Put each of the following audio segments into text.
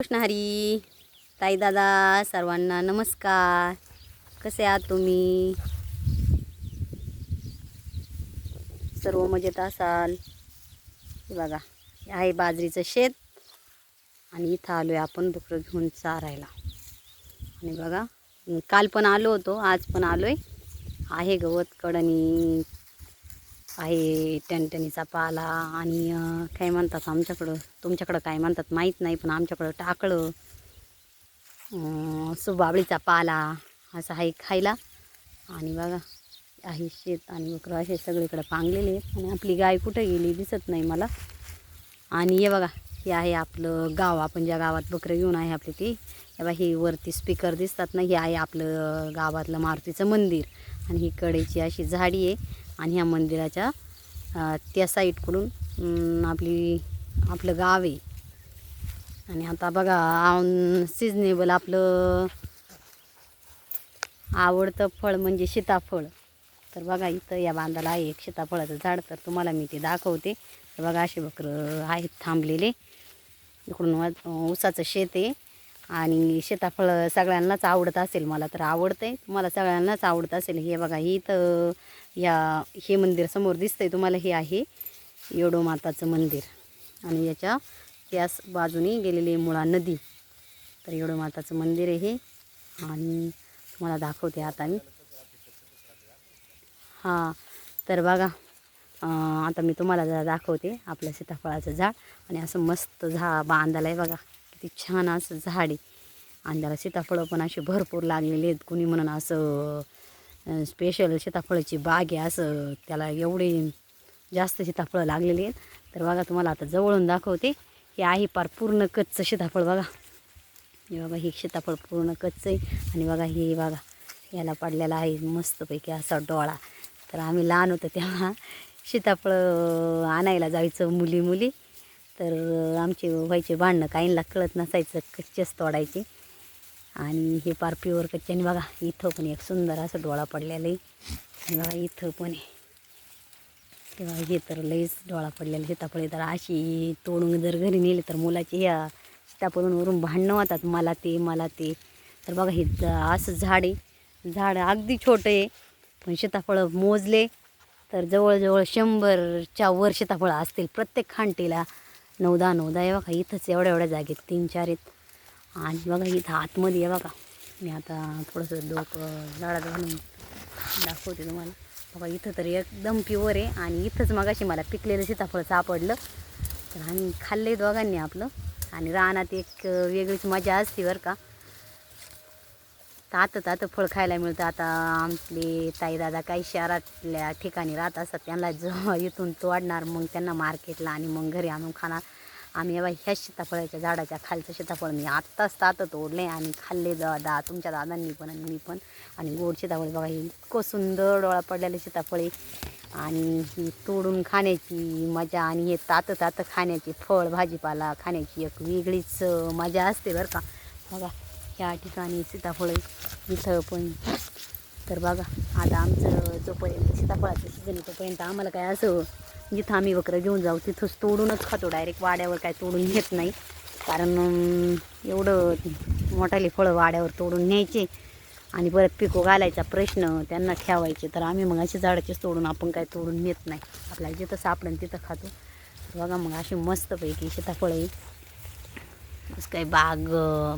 कृष्ण हरी ताई दादा सर्वांना नमस्कार. कसे आहात तुम्ही? सर्व मजेत असाल? बघा हे आहे बाजरीचं शेत आणि इथं आलो आहे आपण बकरं घेऊन चारायला. आणि बघा काल पण आलो होतो आज पण आलो आहे आहे गवत कडणी आहे टणटणीचा पाला आणि काय म्हणतात आमच्याकडं? तुमच्याकडं काय म्हणतात माहीत नाही पण आमच्याकडं टाकळं सुबाबळीचा पाला असं आहे खायला. आणि बघा आहे शेत आणि बकरं असे सगळीकडे पांगलेले आहेत. आणि आपली गाय कुठं गेली दिसत नाही मला. आणि हे बघा हे आहे आपलं गाव. आपण ज्या गावात बकरं घेऊन आहे आपली ती हे बघा ही वरती स्पीकर दिसतात ना हे आहे आपलं गावातलं मारुतीचं मंदिर. आणि ही कडेची अशी झाडी आहे. आणि ह्या मंदिराच्या त्या साईडकडून आपली आपलं गाव आहे. आणि आता बघा सिजनेबल आपलं आवडतं फळ म्हणजे सीताफळ. तर बघा इथं या बांधाला आहे एक सीताफळाचं झाड तर तुम्हाला मी ते दाखवते. तर बघा असे बकरं आहेत थांबलेले. इकडून वा- ऊसाचं शेत आहे. आणि सीताफळ सगळ्यांनाच आवडत असेल मला तर आवडतं आहे तुम्हाला सगळ्यांनाच आवडत असेल. हे बघा ही इथं या हे मंदिर समोर दिसतंय तुम्हाला. हे आहे येडो माताचं मंदिर. आणि याच्या त्याच बाजूने गेलेली आहे मुळा नदी. तर येडो माताचं मंदिर आहे हे. आणि तुम्हाला दाखवते आता मी. हां तर बघा आता मी तुम्हाला जरा दाखवते आपलं सीताफळाचं झाड. आणि असं मस्त झा बांधाला आहे बघा. किती छान असं झाड. आहे आणि त्याला सीताफळं पण असे भरपूर लागलेले आहेत. कुणी म्हणून असं स्पेशल सीताफळाची बाग आहे असं त्याला एवढे जास्त सीताफळं लागलेली आहेत. तर बघा तुम्हाला आता जवळून दाखवते. हे आहे पार पूर्ण कच्चं सीताफळ बघा. हे बघा हे सीताफळ पूर्ण कच्चं आहे. आणि बघा हे बघा याला पडलेला आहे मस्तपैकी असा डोळा. तर आम्ही लहान होतो तेव्हा सीताफळं आणायला जायचं मुली मुली तर आमचे व्हायचे भांडणं काहींना कळत नसायचं कच्चेच तोडायचे. आणि हे पार प्युअर कच्चे. आणि बघा इथं पण एक सुंदर असं डोळा पडलेला आहे आणि बघा इथं पण आहे. तेव्हा हे तर लईच डोळा पडलेला सीताफळे तर अशी तोडून जर घरी नेली तर मुलाची ह्या सीताफळांवरून भांडणं होतात. मला ते मला ते. तर बघा हे असं झाड आहे. झाड अगदी छोटं आहे. पण सीताफळं मोजले तर जवळजवळ शंभरच्या वर सीताफळं असतील. प्रत्येक खांटीला नऊ दहा नऊ दहा आहे बघा इथंच एवढ्या एवढ्या जागेत तीन चार आहेत. आणि बघा इथं आतमध्ये आहे बघा. मी आता थोडंसं डोकं झाडात घालून दाखवते तुम्हाला. बघा इथं तर एकदम प्युअर आहे. आणि इथंच मगाशी मला पिकलेलं सीताफळ सापडलं. तर आम्ही खाल्ले दोघांनी आपलं. आणि रानात एक वेगळीच मजा असते बरं का. तातं तातं फळ खायला मिळतं. आता आमचे ताईदादा काही शहरातल्या ठिकाणी राहत असतात त्यांना जो इथून तोडणार मग त्यांना मार्केटला आणि मग घरी आणून खाणार. आम्ही बाबा बाई ह्या सीताफळाच्या झाडाच्या खालचं सीताफळ मी आत्ताच तात तोडले आणि खाल्ले दादा तुमच्या दादांनी पण आणि मी पण. आणि गोड सीताफळ बघा इतकं सुंदर डोळा पडलेले सीताफळे आणि ही तोडून खाण्याची मजा आणि हे तात तातं खाण्याची फळ भाजीपाला खाण्याची एक वेगळीच मजा असते बरं का. बघा. ह्या ठिकाणी सीताफळ आहे. इथं पण. तर बघा आता आमचं जोपर्यंत सीताफळाचं सीजन आहे तोपर्यंत आम्हाला काय असं जिथं आम्ही वगैरे घेऊन जाऊ तिथंच तोडूनच खातो. डायरेक्ट वाड्यावर काय तोडून घेत नाही. कारण एवढं मोठाले फळं वाड्यावर तोडून न्यायचे आणि परत पिको घालायचा प्रश्न त्यांना ठेवायचे. तर आम्ही मग असे झाडाचेच तोडून आपण काय तोडून नेत नाही. आपल्याला जिथं सापडेल तिथं खातो. बघा मग अशी मस्तपैकी सीताफळं आहे असं काही बाग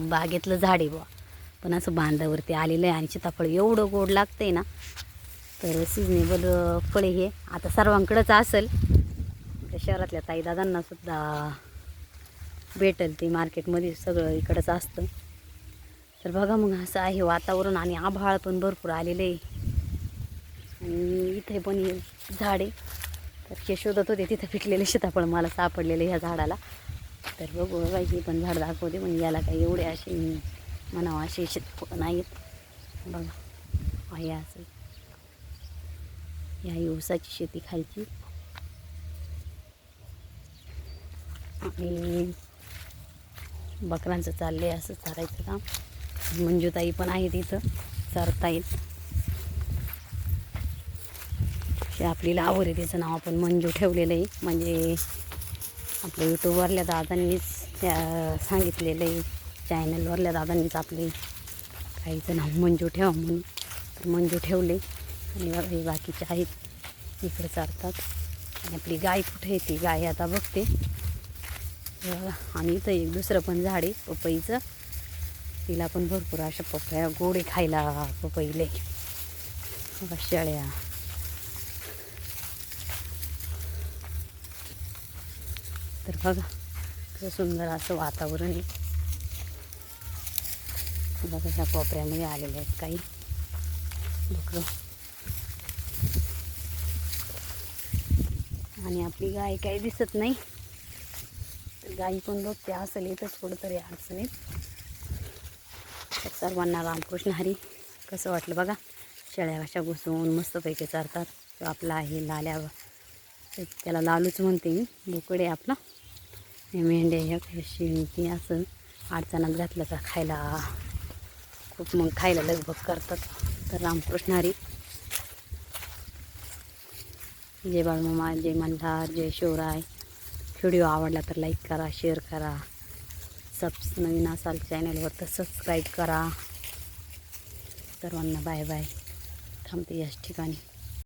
बागेतलं झाड आहे बुवा. पण असं बांधावरती आलेलं आहे आणि सीताफळ एवढं गोड लागतं आहे ना तर सिजनेबल फळे हे. आता सर्वांकडंच असेल. त्या शहरातल्या ताईदादांना सुद्धा भेटेल ते मार्केटमध्ये सगळं इकडंच असतं. तर बघा मग असं आहे वातावरण आणि आभाळ पण भरपूर आलेलं आहे. आणि इथे पण हे झाड आहे. तर हे शोधत होते तिथं पिकलेले सीताफळ मला सापडलेले ह्या झाडाला. तर बघू बघा ही पण झाड दाखवते पण याला काही एवढे असे म्हणावं असे शेत नाहीत. बघा हे असं. या ऊसाची शेती खालची. आणि बकरांचं चालले असं चारायचं काम. मंजूताई पण आहेत इथं चरतायत. आपली लावर आहे त्याचं नाव आपण मंजू ठेवलेलं आहे. म्हणजे आपल्या यूट्यूबवरल्या दादांनीच त्या आहे. चॅनलवरल्या दादांनीच आपले काहीचं नाव मंजू ठेवा म्हणून. तर मंजू ठेवले. आणि हे बाकीचे आहेत. इकडे चालतात. आणि आपली गाय कुठे येते गाय आता बघते. आणि इथं एक दुसरं पण झाड आहे पपईचं. तिला पण भरपूर अशा पपया गोडे खायला पपईले शेळ्या. तर बघा कसं सुंदर असं वातावरण आहे. बघा ह्या कोपऱ्यामध्ये आलेले आहेत काही बकरं आणि आपली गाय काही दिसत नाही. तर गाई पण बघते असेल इथंच कुठंतरी अडचणीत. तर सर्वांना रामकृष्ण हरी. कसं वाटलं बघा? शेळ्या अशा घुसवून मस्तपैकी चारतात. तो आपला आहे लाल्या त्याला लालूच म्हणते मी. बोकडे आपला. मेंढ्या ह्या ती असं अडचणात घातलं का खायला. खूप मग खायला लगभग करतात. तर रामकृष्ण हरी. जय बाळमामा जय मल्हार जय शिवराय. व्हिडिओ आवडला तर लाईक करा शेअर करा. सबस नवीन असाल चॅनलवर तर सबस्क्राईब करा. सर्वांना बाय बाय थांबते याच ठिकाणी.